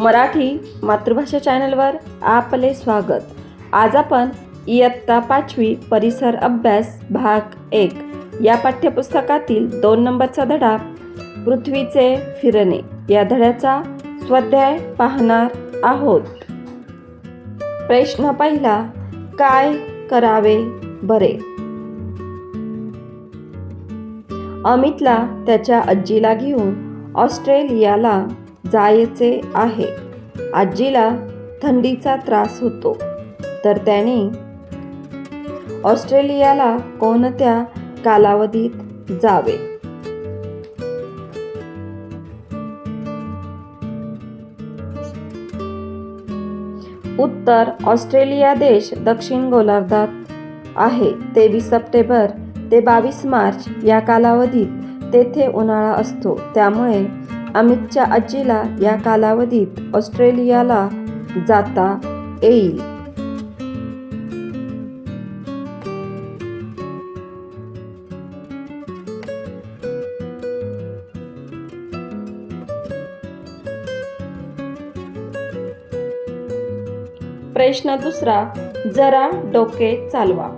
मराठी मातृभाषा चॅनलवर आपले स्वागत. आज आपण इयत्ता पाचवी परिसर अभ्यास भाग एक या पाठ्यपुस्तकातील दोन नंबरचा धडा पृथ्वीचे फिरणे या धड्याचा स्वाध्याय पाहणार आहोत. प्रश्न पहिला काय करावे बरे? अमितला त्याच्या आजीला घेऊन ऑस्ट्रेलियाला जायचे आहे. आजीला थंडीचा त्रास होतो. तर त्याने ऑस्ट्रेलियाला कोणत्या कालावधीत जावे? उत्तर ऑस्ट्रेलिया देश दक्षिण गोलार्धात आहे. तेवीस सप्टेंबर ते बावीस मार्च या कालावधीत तेथे उन्हाळा असतो. त्यामुळे अमितच्या आजीला या कालावधीत ऑस्ट्रेलियाला जाता येईल. प्रश्न दुसरा जरा डोके चालवा.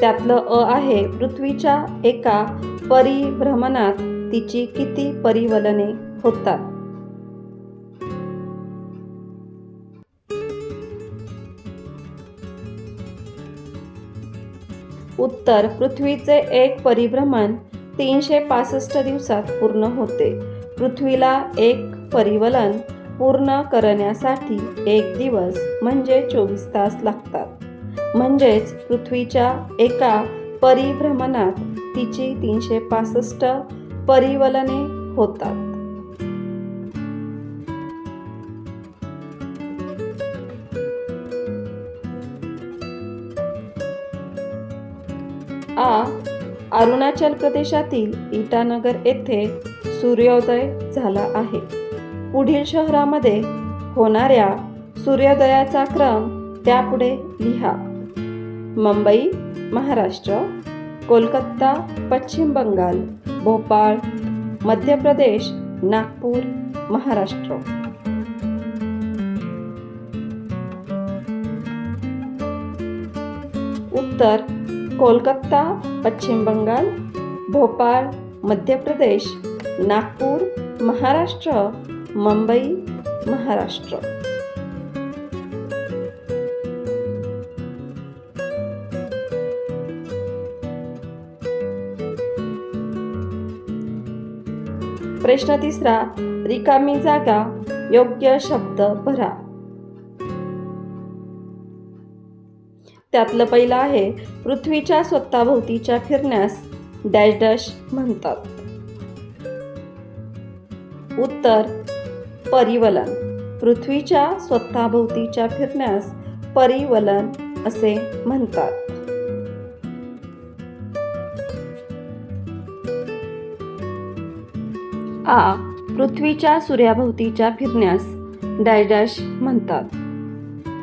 त्यातलं अ आहे पृथ्वीच्या एका परिभ्रमणात तिची किती परिवलने होतात. उत्तर पृथ्वीचे एक परिभ्रमण तीनशे पासष्ट दिवसात पूर्ण होते. पृथ्वीला एक परिवलन पूर्ण करण्यासाठी एक दिवस म्हणजे चोवीस तास लागतात. म्हणजेच पृथ्वीच्या एका परिभ्रमणात तिची तीनशे पासष्ट परिवलने होतात. आ अरुणाचल प्रदेशातील इटानगर येथे सूर्योदय झाला आहे. पुढील शहरामध्ये होणाऱ्या सूर्योदयाचा क्रम त्यापुढे लिहा. मुंबई महाराष्ट्र कोलकाता पश्चिम बंगाल. भोपाळ, मध्य प्रदेश, नागपूर, महाराष्ट्र. उत्तर, कोलकाता, पश्चिम बंगाल भोपाल मध्य प्रदेश, नागपूर, महाराष्ट्र, मुंबई, महाराष्ट्र. प्रश्न तिसरा रिकामी जागा योग्य शब्द भरा. त्यातलं पहिलं आहे पृथ्वीच्या स्वतःभोवतीच्या फिरण्यास डॅश डॅश म्हणतात. उत्तर परिवलन. पृथ्वीच्या स्वतःभोवतीच्या फिरण्यास परिवलन असे म्हणतात. आ पृथ्वीच्या सूर्याभोवतीच्या फिरण्यास डॅश डॅश म्हणतात.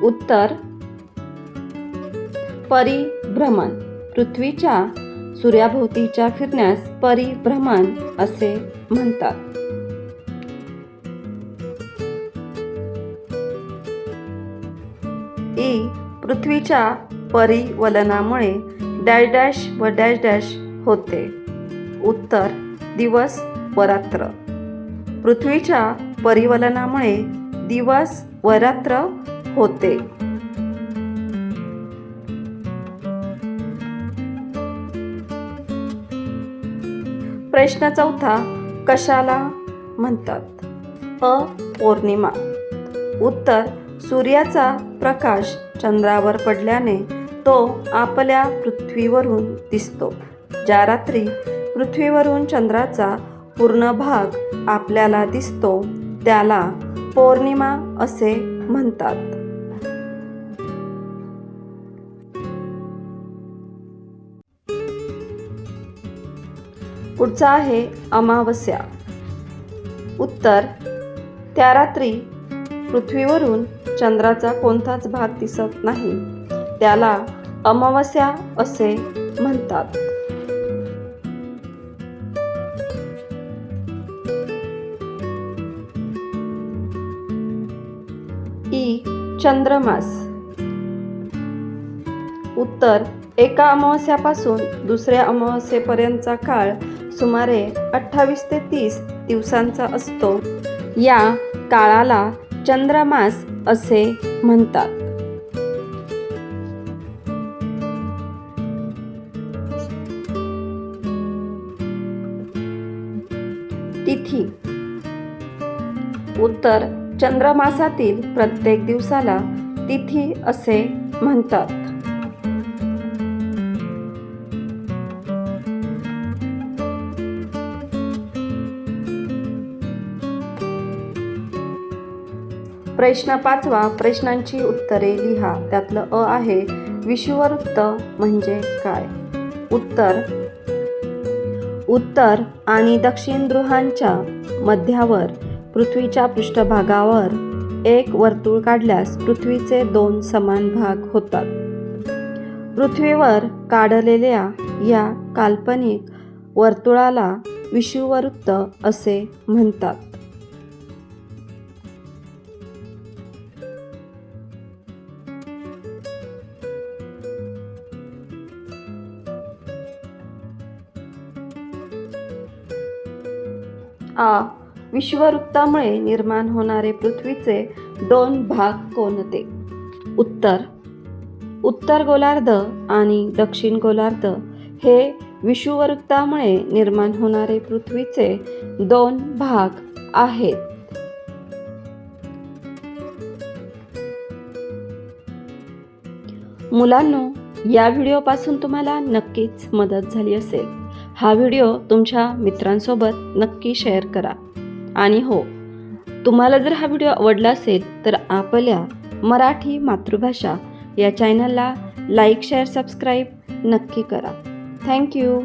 उत्तर परिभ्रमण. पृथ्वीच्या सूर्याभोवतीच्या फिरण्यास परिभ्रमण असे म्हणतात. ई पृथ्वीच्या परिवलनामुळे डॅश डॅश व डॅश डॅश होते. उत्तर दिवस वरात्र. पृथ्वीच्या परिवलनामुळे दिवस व रात्र होते. प्रश्न चौथा कशाला म्हणतात? अ. पौर्णिमा. उत्तर सूर्याचा प्रकाश चंद्रावर पडल्याने तो आपल्या पृथ्वीवरून दिसतो. ज्या रात्री पृथ्वीवरून चंद्राचा पूर्ण भाग आपल्याला दिसतो त्याला पौर्णिमा असे म्हणतात. पुढचा आहे अमावस्या. उत्तर त्या रात्री पृथ्वीवरून चंद्राचा कोणताच भाग दिसत नाही त्याला अमावस्या असे म्हणतात. चंद्रमास. उत्तर एका अमावस्यापासून दुसऱ्या अमावस्येपर्यंतचा काळ सुमारे अठ्ठावीस ते तीस दिवसांचा असतो. या काळाला चंद्रमास असे म्हणतात. तिथी. उत्तर चंद्रमासातील प्रत्येक दिवसाला तिथी असे म्हणतात. प्रश्न पाचवा प्रश्नांची उत्तरे लिहा. त्यातलं अ आहे विषुववृत्त म्हणजे काय? उत्तर उत्तर आणि दक्षिण ध्रुवांच्या मध्यावर. पृथ्वीच्या पृष्ठभागावर एक वर्तुळ काढल्यास पृथ्वीचे दोन समान भाग होतात. पृथ्वीवर काढलेल्या या काल्पनिक वर्तुळाला विषुववृत्त असे म्हणतात. आ. विश्ववृत्तामुळे निर्माण होणारे पृथ्वीचे दोन भाग कोणते? उत्तर. उत्तर गोलार्ध आणि दक्षिण गोलार्ध हे विषुववृत्तामुळे निर्माण होणारे पृथ्वीचे दोन भाग आहेत. मुलांनो या व्हिडिओपासून तुम्हाला नक्कीच मदत झाली असेल. हा व्हिडिओ तुमच्या मित्रांसोबत नक्की शेअर करा. आणि हो तुम्हाला जर हा व्हिडिओ आवडला असेल तर आपल्या मराठी मातृभाषा या चॅनलला लाईक शेअर सबस्क्राईब नक्की करा. थँक्यू